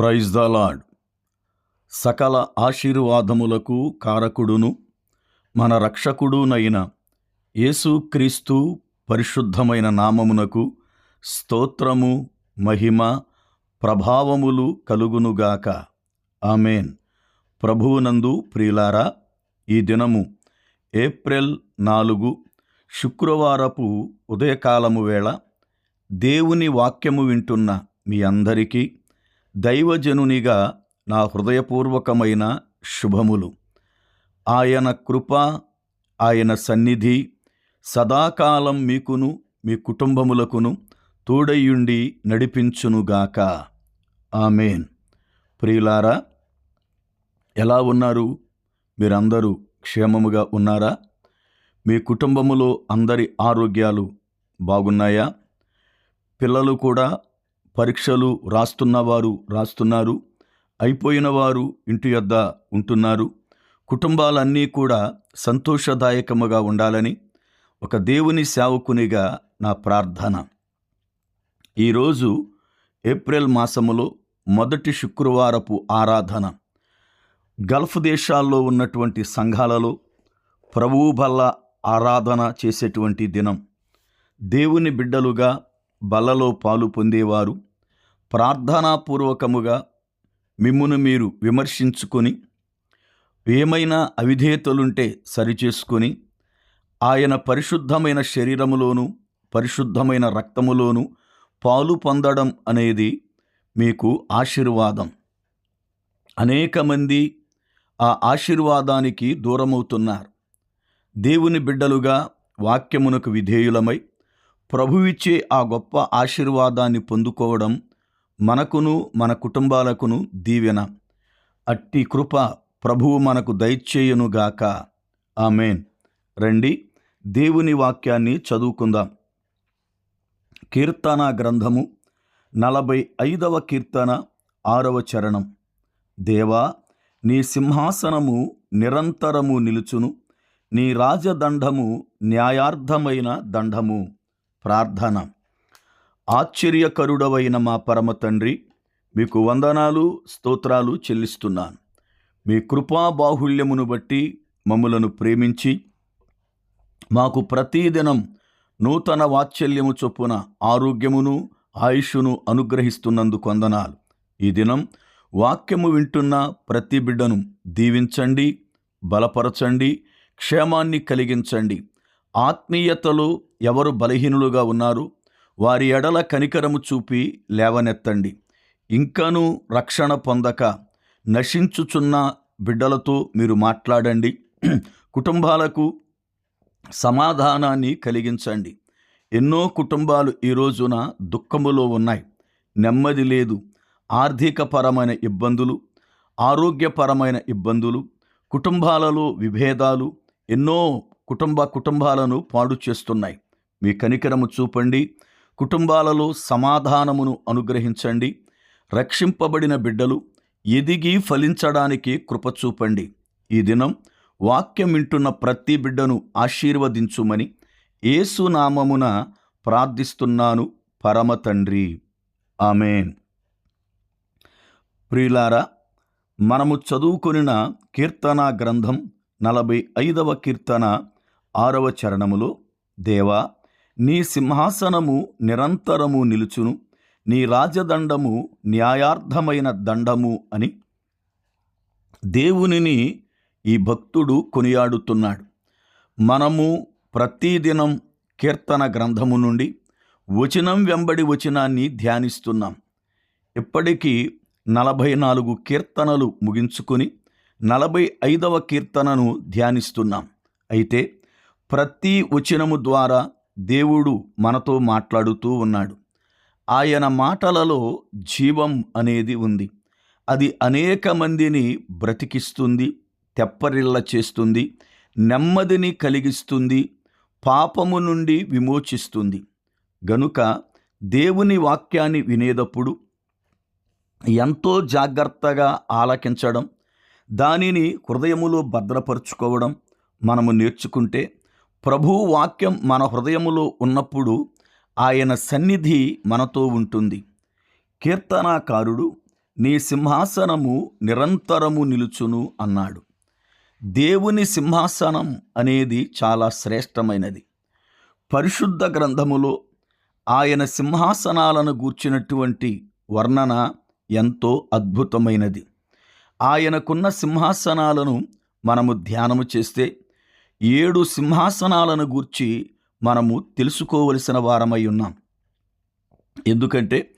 Praise the lord సకల ఆశీర్వాదములకు కారకుడును మన రక్షకుడునైన యేసుక్రీస్తు పరిశుద్ధమైన నామమునకు స్తోత్రము మహిమ ప్రభావములు కలుగునుగాక ఆమెన్. ప్రభువునందు ప్రియులారా ఈ దినము ఏప్రిల్ నాలుగు శుక్రవారపు ఉదయకాలము వేళ దేవుని వాక్యము వింటున్న మీ అందరికీ దైవజనునిగా నా హృదయపూర్వకమైన శుభములు. ఆయన కృప ఆయన సన్నిధి సదాకాలం మీకును మీ కుటుంబములకును తోడయుండి నడిపించునుగాక. ఆమెన్. ప్రియులారా ఎలా ఉన్నారు? మీరందరూ క్షేమముగా ఉన్నారా? మీ కుటుంబములో అందరి ఆరోగ్యాలు బాగున్నాయా? పిల్లలు కూడా పరీక్షలు రాస్తున్నవారు రాస్తున్నారు అయిపోయిన వారు ఇంటి యొద్ద ఉంటున్నారు. కుటుంబాలన్నీ కూడా సంతోషదాయకముగా ఉండాలని ఒక దేవుని సేవకునిగా నా ప్రార్థన. ఈరోజు ఏప్రిల్ మాసములో మొదటి శుక్రవారపు ఆరాధన. గల్ఫ్ దేశాల్లో ఉన్నటువంటి సంఘాలలో ప్రభువు బల్ల ఆరాధన చేసేటువంటి దినం. దేవుని బిడ్డలుగా బల్లలో పాలు పొందేవారు ప్రార్థనాపూర్వకముగా మిమ్మును మీరు విమర్శించుకొని ఏమైనా అవిధేయతలుంటే సరిచేసుకొని ఆయన పరిశుద్ధమైన శరీరములోను పరిశుద్ధమైన రక్తములోను పాలు పొందడం అనేది మీకు ఆశీర్వాదం. అనేక మంది ఆ ఆశీర్వాదానికి దూరమవుతున్నారు. దేవుని బిడ్డలుగా వాక్యమునకు విధేయులమై ప్రభువిచ్చే ఆ గొప్ప ఆశీర్వాదాన్ని పొందుకోవడం మనకును మన కుటుంబాలకును దీవెన. అట్టి కృప ప్రభువు మనకు దయచేయునుగాక ఆమెన్. రండి దేవుని వాక్యాన్ని చదువుకుందాం. కీర్తన గ్రంథము నలభై ఐదవ కీర్తన ఆరవ చరణం. దేవా నీ సింహాసనము నిరంతరము నిలుచును నీ రాజదండము న్యాయార్థమైన దండము. ప్రార్థన. ఆశ్చర్యకరుడవైన మా పరమ తండ్రి మీకు వందనాలు స్తోత్రాలు చెల్లిస్తున్నాను. మీ కృపా బాహుళ్యమును బట్టి మమ్ములను ప్రేమించి మాకు ప్రతిదినం నూతన వాత్సల్యము చొప్పున ఆరోగ్యమును ఆయుష్ను అనుగ్రహిస్తున్నందుకు వందనాలు. ఈ దినం వాక్యము వింటున్న ప్రతి బిడ్డను దీవించండి బలపరచండి క్షేమాన్ని కలిగించండి. ఆత్మీయతలో ఎవరు బలహీనులుగా ఉన్నారు? వారి ఎడల కనికరము చూపి లేవనెత్తండి. ఇంకనూ రక్షణ పొందక నశించుచున్న బిడ్డలతో మీరు మాట్లాడండి. కుటుంబాలకు సమాధానాన్ని కలిగించండి. ఎన్నో కుటుంబాలు ఈ రోజున దుఃఖములో ఉన్నాయి. నెమ్మది లేదు. ఆర్థికపరమైన ఇబ్బందులు ఆరోగ్యపరమైన ఇబ్బందులు కుటుంబాలలో విభేదాలు ఎన్నో కుటుంబ కుటుంబాలను పాడు చేస్తున్నాయి. మీ కనికరము చూపండి. కుటుంబాలలో సమాధానమును అనుగ్రహించండి. రక్షింపబడిన బిడ్డలు ఎదిగి ఫలించడానికి కృప చూపండి. ఈ దినం వాక్యం వింటున్న ప్రతి బిడ్డను ఆశీర్వదించుమని ఏసునామమున ప్రార్థిస్తున్నాను. పరమ తండ్రి. ఆమెన్. ప్రియులారా మనము చదువుకొనిన కీర్తన గ్రంథం నలభై ఐదవ కీర్తన ఆరవ చరణములో దేవా నీ సింహాసనము నిరంతరము నిలుచును నీ రాజదండము న్యాయార్థమైన దండము అని దేవునిని ఈ భక్తుడు కొనియాడుతున్నాడు. మనము ప్రతిదినం కీర్తన గ్రంథము నుండి వచనం వెంబడి వచనాన్ని ధ్యానిస్తున్నాం. ఇప్పటికీ నలభై నాలుగు కీర్తనలు ముగించుకొని నలభై ఐదవ కీర్తనను ధ్యానిస్తున్నాం. అయితే ప్రతి వచనము ద్వారా దేవుడు మనతో మాట్లాడుతూ ఉన్నాడు. ఆయన మాటలలో జీవం అనేది ఉంది. అది అనేక మందిని బ్రతికిస్తుంది తెప్పరిల్ల చేస్తుంది నెమ్మదిని కలిగిస్తుంది పాపము నుండి విమోచిస్తుంది. గనుక దేవుని వాక్యాన్ని వినేటప్పుడు ఎంతో జాగ్రత్తగా ఆలకించడం దానిని హృదయములో భద్రపరుచుకోవడం మనము నేర్చుకుంటే ప్రభువు వాక్యం మన హృదయములో ఉన్నప్పుడు ఆయన సన్నిధి మనతో ఉంటుంది. కీర్తనాకారుడు నీ సింహాసనము నిరంతరము నిలుచును అన్నాడు. దేవుని సింహాసనం అనేది చాలా శ్రేష్టమైనది. పరిశుద్ధ గ్రంథములో ఆయన సింహాసనాలను గూర్చినటువంటి వర్ణన ఎంతో అద్భుతమైనది. ఆయనకున్న సింహాసనాలను మనము ధ్యానము చేస్తే ఏడు సింహాసనాలను గూర్చి మనము తెలుసుకోవలసిన వారమై ఉన్నాం. ఎందుకంటే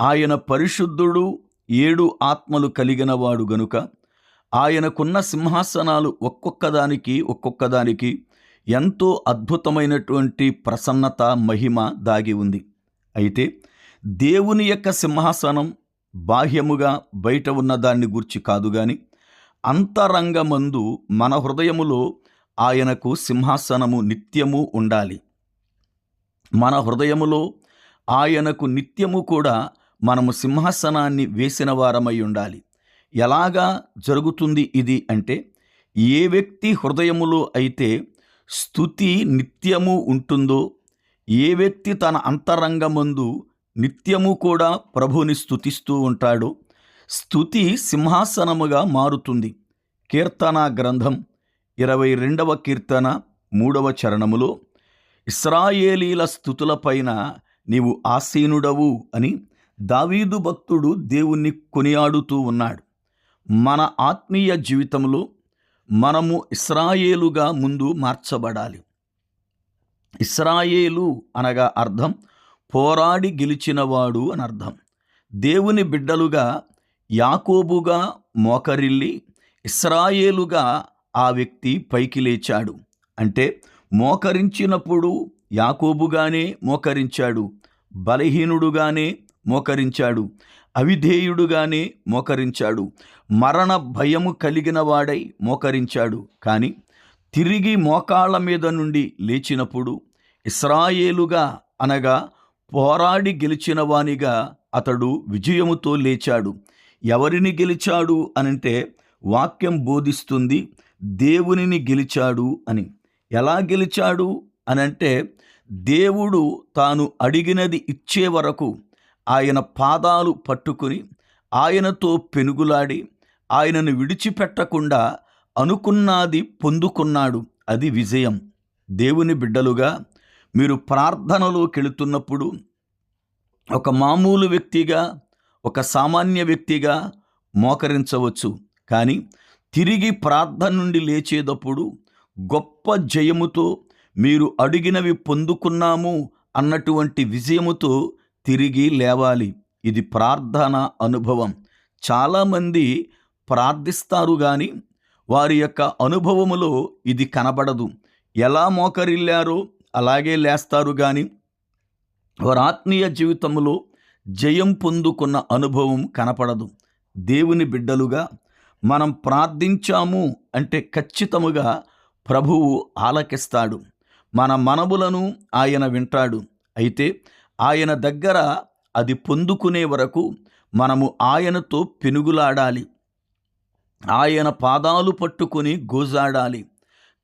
ఆయన పరిశుద్ధుడు ఏడు ఆత్మలు కలిగిన వాడు గనుక ఆయనకున్న సింహాసనాలు ఒక్కొక్కదానికి ఒక్కొక్కదానికి ఎంతో అద్భుతమైనటువంటి ప్రసన్నత మహిమ దాగి ఉంది. అయితే దేవుని యొక్క సింహాసనం బాహ్యముగా బయట ఉన్న దాన్ని గూర్చి కాదు కానీ అంతరంగమందు మన హృదయములో ఆయనకు సింహాసనము నిత్యము ఉండాలి. మన హృదయములో ఆయనకు నిత్యము కూడా మనము సింహాసనాన్ని వేసిన వారమై ఉండాలి. ఎలాగా జరుగుతుంది ఇది అంటే ఏ వ్యక్తి హృదయములో అయితే స్థుతి నిత్యము ఉంటుందో ఏ వ్యక్తి తన అంతరంగమందు నిత్యము కూడా ప్రభుని స్థుతిస్తూ ఉంటాడో స్థుతి సింహాసనముగా మారుతుంది. కీర్తన గ్రంథం ఇరవై రెండవ కీర్తన మూడవ చరణములో ఇస్రాయేలీల స్థుతులపైన నీవు ఆసీనుడవు అని దావీదు భక్తుడు దేవుణ్ణి కొనియాడుతూ ఉన్నాడు. మన ఆత్మీయ జీవితంలో మనము ఇస్రాయేలుగా ముందు మార్చబడాలి. ఇస్రాయేలు అనగా అర్థం పోరాడి గెలిచినవాడు అని అర్థం. దేవుని బిడ్డలుగా యాకోబుగా మోకరిల్లి ఇస్రాయేలుగా ఆ వ్యక్తి పైకి లేచాడు. అంటే మోకరించినప్పుడు యాకోబుగానే మోకరించాడు. బలహీనుడుగానే మోకరించాడు. అవిధేయుడుగానే మోకరించాడు. మరణ భయము కలిగిన వాడై మోకరించాడు. కానీ తిరిగి మోకాళ్ళ మీద నుండి లేచినప్పుడు ఇస్రాయేలుగా అనగా పోరాడి గెలిచిన వానిగా అతడు విజయముతో లేచాడు. ఎవరిని గెలిచాడు అనంటే వాక్యం బోధిస్తుంది దేవునిని గెలిచాడు అని. ఎలా గెలిచాడు అనంటే దేవుడు తాను అడిగినది ఇచ్చే వరకు ఆయన పాదాలు పట్టుకుని ఆయనతో పెనుగులాడి ఆయనను విడిచిపెట్టకుండా అనుకున్నది పొందుకున్నాడు. అది విజయం. దేవుని బిడ్డలుగా మీరు ప్రార్థనలోకి వెళుతున్నప్పుడు ఒక మామూలు వ్యక్తిగా ఒక సామాన్య వ్యక్తిగా మోకరించవచ్చు. కానీ తిరిగి ప్రార్థన నుండి లేచేటప్పుడు గొప్ప జయముతో మీరు అడిగినవి పొందుకున్నాము అన్నటువంటి విజయముతో తిరిగి లేవాలి. ఇది ప్రార్థన అనుభవం. చాలామంది ప్రార్థిస్తారు కానీ వారి యొక్క అనుభవములో ఇది కనబడదు. ఎలా మోకరిల్లారో అలాగే లేస్తారు కానీ వారి ఆత్మీయ జీవితంలో జయం పొందుకున్న అనుభవం కనపడదు. దేవుని బిడ్డలుగా మనం ప్రార్థించాము అంటే ఖచ్చితముగా ప్రభువు ఆలకిస్తాడు. మన మనవులను ఆయన వింటాడు. అయితే ఆయన దగ్గర అది పొందుకునే వరకు మనము ఆయనతో పెనుగులాడాలి. ఆయన పాదాలు పట్టుకొని గోజాడాలి.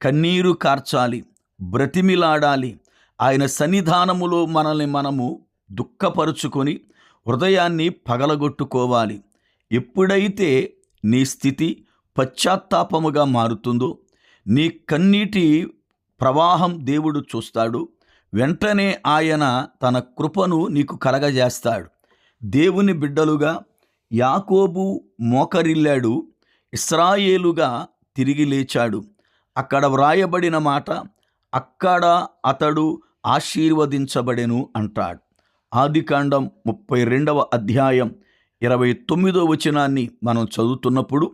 కన్నీరు కార్చాలి. బ్రతిమిలాడాలి. ఆయన సన్నిధానములో మనల్ని మనము దుఃఖపరుచుకొని హృదయాన్ని పగలగొట్టుకోవాలి. ఎప్పుడైతే నీ స్థితి పశ్చాత్తాపముగా మారుతుందో నీ కన్నీటి ప్రవాహం దేవుడు చూస్తాడు వెంటనే ఆయన తన కృపను నీకు కలగజేస్తాడు. దేవుని బిడ్డలుగా యాకోబు మోకరిల్లాడు ఇస్రాయేలుగా తిరిగి లేచాడు. అక్కడ వ్రాయబడిన మాట అక్కడ అతడు ఆశీర్వదించబడెను అంటాడు. ఆదికాండం ముప్పై రెండవ అధ్యాయం ఇరవై తొమ్మిదో వచనాన్ని మనం చదువుతున్నప్పుడు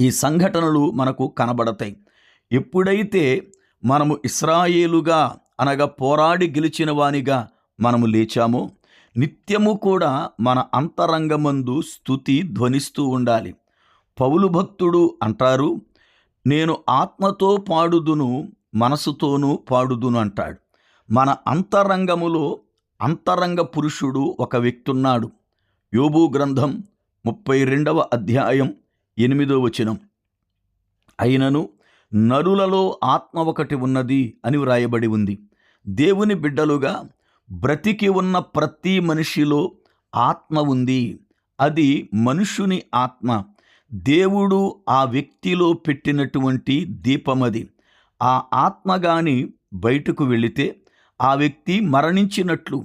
ఈ సంఘటనలు మనకు కనబడతాయి. ఎప్పుడైతే మనము ఇస్రాయేలుగా అనగా పోరాడి గెలిచిన వానిగా మనము లేచామో నిత్యము కూడా మన అంతరంగమందు స్థుతి ధ్వనిస్తూ ఉండాలి. పౌలు భక్తుడు అంటారు నేను ఆత్మతో పాడుదును మనసుతోనూ పాడుదును అంటాడు. మన అంతరంగములో అంతరంగ పురుషుడు ఒక వ్యక్తి ఉన్నాడు యోబు గ్రంథం ముప్పై రెండవ అధ్యాయం ఎనిమిదో వచనం. అయినను నరులలో ఆత్మ ఒకటి ఉన్నది అని వ్రాయబడి ఉంది. దేవుని బిడ్డలుగా బ్రతికి ఉన్న ప్రతి మనిషిలో ఆత్మ ఉంది. అది మనుషుని ఆత్మ. దేవుడు ఆ వ్యక్తిలో పెట్టినటువంటి దీపమది ఆ ఆత్మ గాని బయటకు వెళితే ఆ వ్యక్తి మరణించినట్లు.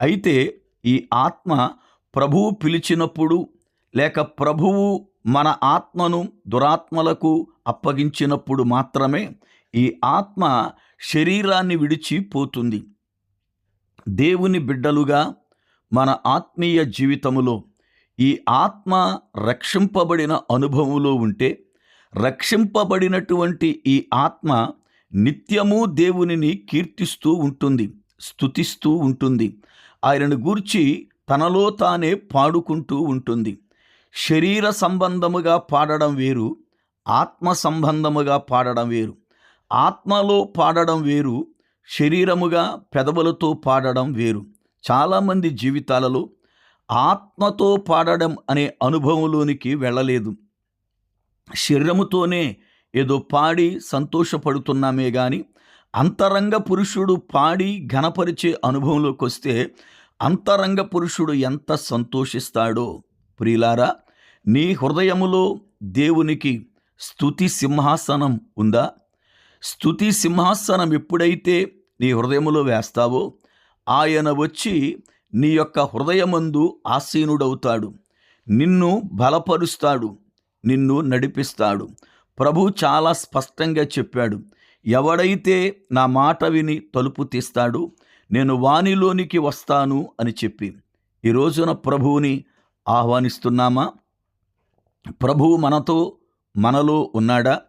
అయితే ఈ ఆత్మ ప్రభువు పిలిచినప్పుడు లేక ప్రభువు మన ఆత్మను దురాత్మలకు అప్పగించినప్పుడు మాత్రమే ఈ ఆత్మ శరీరాన్ని విడిచిపోతుంది దేవుని బిడ్డలుగా మన ఆత్మీయ జీవితములో ఈ ఆత్మ రక్షింపబడిన అనుభవంలో ఉంటే రక్షింపబడినటువంటి ఈ ఆత్మ నిత్యము దేవునిని కీర్తిస్తూ ఉంటుంది స్తుతిస్తూ ఉంటుంది. ఆయనను గూర్చి తనలో తానే పాడుకుంటూ ఉంటుంది. శరీర సంబంధముగా పాడడం వేరు ఆత్మ సంబంధముగా పాడడం వేరు. ఆత్మలో పాడడం వేరు శరీరముగా పెదవులతో పాడడం వేరు. చాలామంది జీవితాలలో ఆత్మతో పాడడం అనే అనుభవంలోనికి వెళ్ళలేదు. శరీరముతోనే ఏదో పాడి సంతోషపడుతున్నామే గాని అంతరంగ పురుషుడు పాడి ఘనపరిచే అనుభవంలోకి వస్తే అంతరంగ పురుషుడు ఎంత సంతోషిస్తాడో. ప్రియులారా నీ హృదయములో దేవునికి స్తుతి సింహాసనం ఉందా? స్తుతి సింహాసనం ఎప్పుడైతే నీ హృదయములో వేస్తావో ఆయన వచ్చి నీ యొక్క హృదయమందు ఆసీనుడవుతాడు. నిన్ను బలపరుస్తాడు. నిన్ను నడిపిస్తాడు. ప్రభు చాలా స్పష్టంగా చెప్పాడు. ఎవడైతే నా మాట విని తలుపు తీస్తాడు నేను వానిలోనికి వస్తాను అని చెప్పి. ఈ రోజున ప్రభువుని ఆహ్వానిస్తున్నామా? ప్రభువు మనతో మనలో ఉన్నాడా?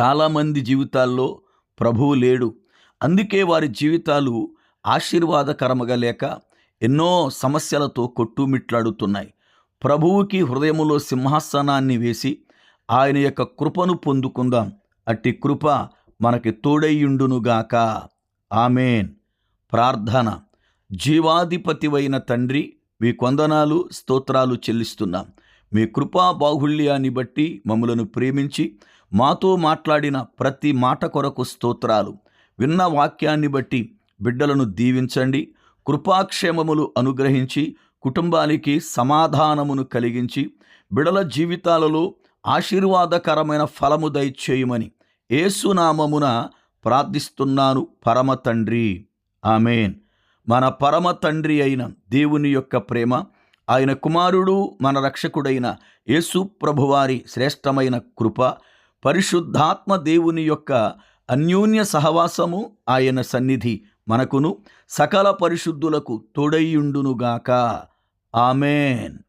చాలామంది జీవితాల్లో ప్రభువు లేడు. అందుకే వారి జీవితాలు ఆశీర్వాదకరముగా లేక ఎన్నో సమస్యలతో కొట్టుమిట్లాడుతున్నాయి. ప్రభువుకి హృదయములో సింహాసనాన్ని వేసి ఆయన యొక్క కృపను పొందుకుందాం. అట్టి కృప మనకి తోడయ్యుండునుగాక. ఆమెన్. ప్రార్థన. జీవాధిపతివైన తండ్రి మీ కొందనాలు స్తోత్రాలు చెల్లిస్తున్నాం. మీ కృపా బాహుళ్యాన్ని బట్టి మమ్మలను ప్రేమించి మాతో మాట్లాడిన ప్రతి మాట కొరకు స్తోత్రాలు. విన్న వాక్యాన్ని బట్టి బిడ్డలను దీవించండి. కృపాక్షేమములు అనుగ్రహించి కుటుంబానికి సమాధానమును కలిగించి బిడల జీవితాలలో ఆశీర్వాదకరమైన ఫలము దయచేయమని ఏసునామమున ప్రార్థిస్తున్నాను పరమ తండ్రి. ఆమెన్. మన పరమ తండ్రి అయిన దేవుని యొక్క ప్రేమ ఆయన కుమారుడు మన రక్షకుడైన యేసు ప్రభువారి శ్రేష్టమైన కృప పరిశుద్ధాత్మ దేవుని యొక్క అన్యోన్య సహవాసము ఆయన సన్నిధి మనకును సకల పరిశుద్ధులకు తోడయ్యుండునుగాక ఆమెన్.